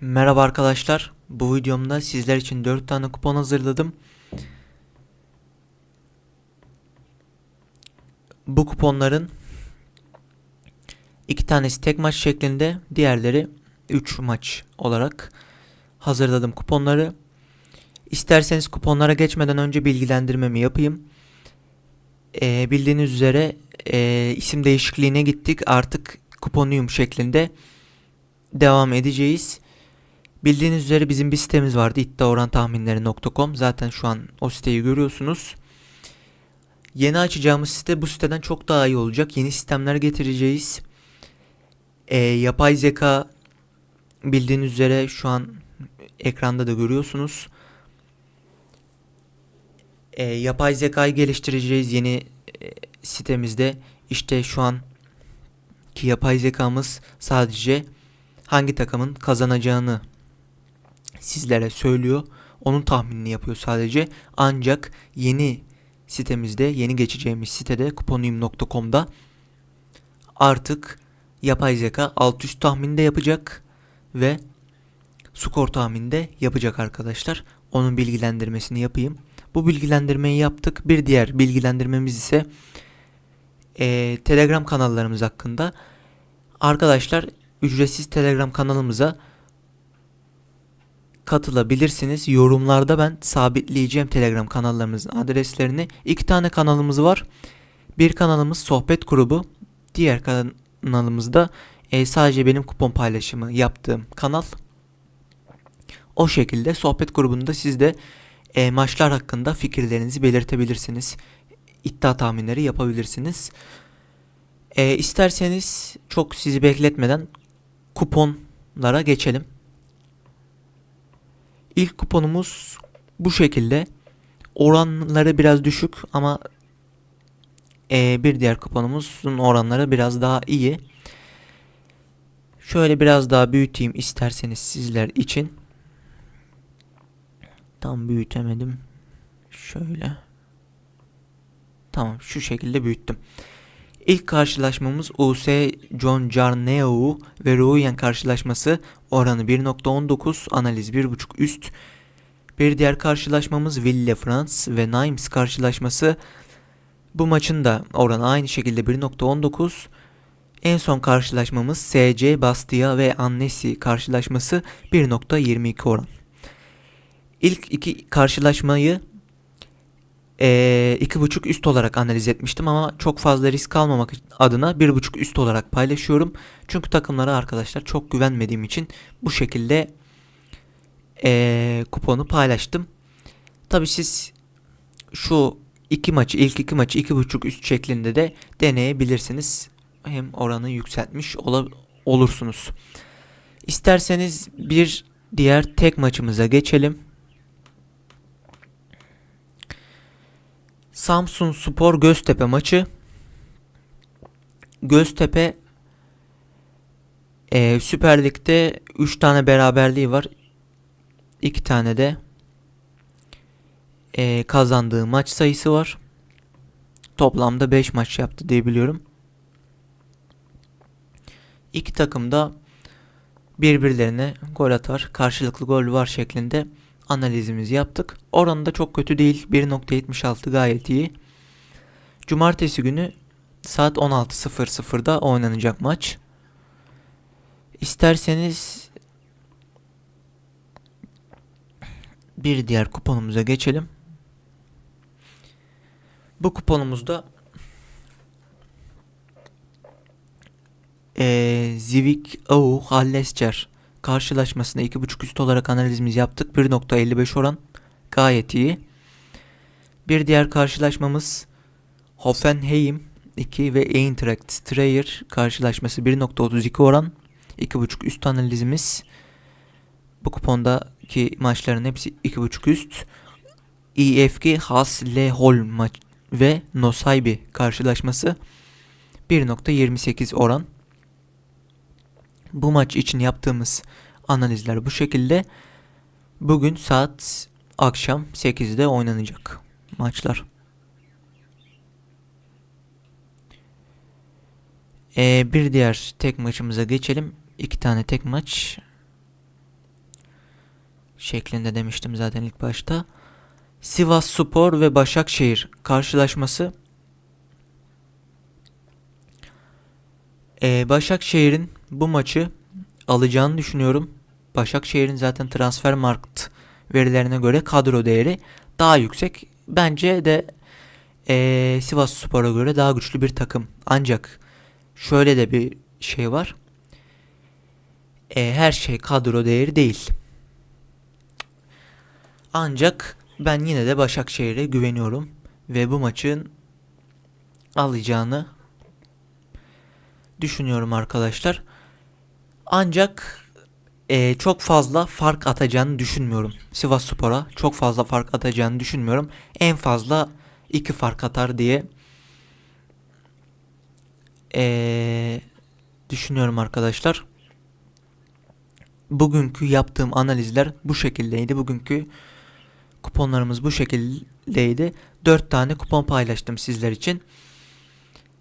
Merhaba arkadaşlar. Bu videomda sizler için 4 tane kupon hazırladım. Bu kuponların iki tanesi tek maç şeklinde, diğerleri 3 maç olarak hazırladım kuponları. İsterseniz kuponlara geçmeden önce bilgilendirmemi yapayım. Ee, bildiğiniz üzere e, isim değişikliğine gittik. Artık kuponuyum şeklinde devam edeceğiz. Bildiğiniz üzere bizim bir sitemiz vardı iddiaorantahminleri.com zaten şu an o siteyi görüyorsunuz. Yeni açacağımız site bu siteden çok daha iyi olacak. Yeni sistemler getireceğiz. Ee, yapay zeka bildiğiniz üzere şu an ekranda da görüyorsunuz. Ee, yapay zekayı geliştireceğiz yeni e, sitemizde. İşte şu an ki yapay zekamız sadece hangi takımın kazanacağını sizlere söylüyor. Onun tahminini yapıyor sadece. Ancak yeni sitemizde, yeni geçeceğimiz sitede kuponuyum.com'da artık yapay zeka alt üst tahminde yapacak ve skor tahminde yapacak arkadaşlar. Onun bilgilendirmesini yapayım. Bu bilgilendirmeyi yaptık. Bir diğer bilgilendirmemiz ise eee, Telegram kanallarımız hakkında. Arkadaşlar ücretsiz Telegram kanalımıza katılabilirsiniz. Yorumlarda ben sabitleyeceğim Telegram kanallarımızın adreslerini. İki tane kanalımız var. Bir kanalımız sohbet grubu. Diğer kanalımızda e, sadece benim kupon paylaşımı yaptığım kanal. O şekilde sohbet grubunda siz de e, maçlar hakkında fikirlerinizi belirtebilirsiniz. İddia tahminleri yapabilirsiniz. E, isterseniz çok sizi bekletmeden kuponlara geçelim. İlk kuponumuz bu şekilde. Oranları biraz düşük ama e, bir diğer kuponumuzun oranları biraz daha iyi. Şöyle biraz daha büyüteyim isterseniz sizler için. Tam büyütemedim. Şöyle. Tamam şu şekilde büyüttüm. İlk karşılaşmamız US John Jarneau ve Ruyen karşılaşması oranı 1.19 analiz 1.5 üst. Bir diğer karşılaşmamız Ville France ve Nimes karşılaşması. Bu maçın da oranı aynı şekilde 1.19. En son karşılaşmamız SC Bastia ve Annesi karşılaşması 1.22 oran. İlk iki karşılaşmayı ee, iki buçuk üst olarak analiz etmiştim ama çok fazla risk almamak adına bir buçuk üst olarak paylaşıyorum. Çünkü takımlara arkadaşlar çok güvenmediğim için bu şekilde ee, kuponu paylaştım. Tabi siz şu iki maçı ilk iki maçı iki buçuk üst şeklinde de deneyebilirsiniz. Hem oranı yükseltmiş ola, olursunuz. İsterseniz bir diğer tek maçımıza geçelim. Samsun Spor Göztepe maçı. Göztepe e, Süper Lig'de 3 tane beraberliği var. 2 tane de e, kazandığı maç sayısı var. Toplamda 5 maç yaptı diye biliyorum. İki takım da birbirlerine gol atar. Karşılıklı gol var şeklinde analizimizi yaptık. Oranı da çok kötü değil. 1.76 gayet iyi. Cumartesi günü saat 16.00'da oynanacak maç. İsterseniz bir diğer kuponumuza geçelim. Bu kuponumuzda ee, Zivik Au Hallescer karşılaşmasında 2.5 üst olarak analizimiz yaptık. 1.55 oran gayet iyi. Bir diğer karşılaşmamız Hoffenheim 2 ve Eintracht Strayer karşılaşması 1.32 oran. 2.5 üst analizimiz. Bu kupondaki maçların hepsi 2.5 üst. IFG Hasleholm maç ve Nosaybi karşılaşması 1.28 oran. Bu maç için yaptığımız analizler bu şekilde. Bugün saat akşam 8'de oynanacak maçlar. Ee, bir diğer tek maçımıza geçelim. İki tane tek maç. şeklinde demiştim zaten ilk başta. Sivas Spor ve Başakşehir karşılaşması. Ee, Başakşehir'in bu maçı alacağını düşünüyorum. Başakşehir'in zaten Transfermarkt verilerine göre kadro değeri daha yüksek. Bence de ee, Sivas Spor'a göre daha güçlü bir takım. Ancak şöyle de bir şey var. Ee, her şey kadro değeri değil. Ancak ben yine de Başakşehir'e güveniyorum ve bu maçın alacağını düşünüyorum arkadaşlar. Ancak eee, çok fazla fark atacağını düşünmüyorum. Sivas Spor'a çok fazla fark atacağını düşünmüyorum. En fazla iki fark atar diye eee, düşünüyorum arkadaşlar. Bugünkü yaptığım analizler bu şekildeydi. Bugünkü kuponlarımız bu şekildeydi. 4 tane kupon paylaştım sizler için.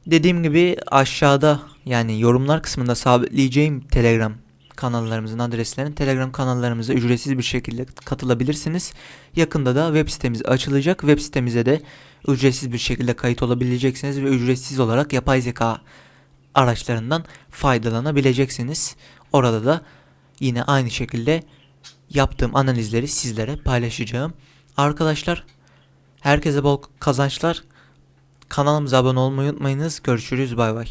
Dediğim gibi aşağıda yani yorumlar kısmında sabitleyeceğim Telegram kanallarımızın adreslerini Telegram kanallarımıza ücretsiz bir şekilde katılabilirsiniz. Yakında da web sitemiz açılacak. Web sitemize de ücretsiz bir şekilde kayıt olabileceksiniz ve ücretsiz olarak yapay zeka araçlarından faydalanabileceksiniz. Orada da yine aynı şekilde yaptığım analizleri sizlere paylaşacağım. Arkadaşlar herkese bol kazançlar. Kanalımıza abone olmayı unutmayınız. Görüşürüz bay bay.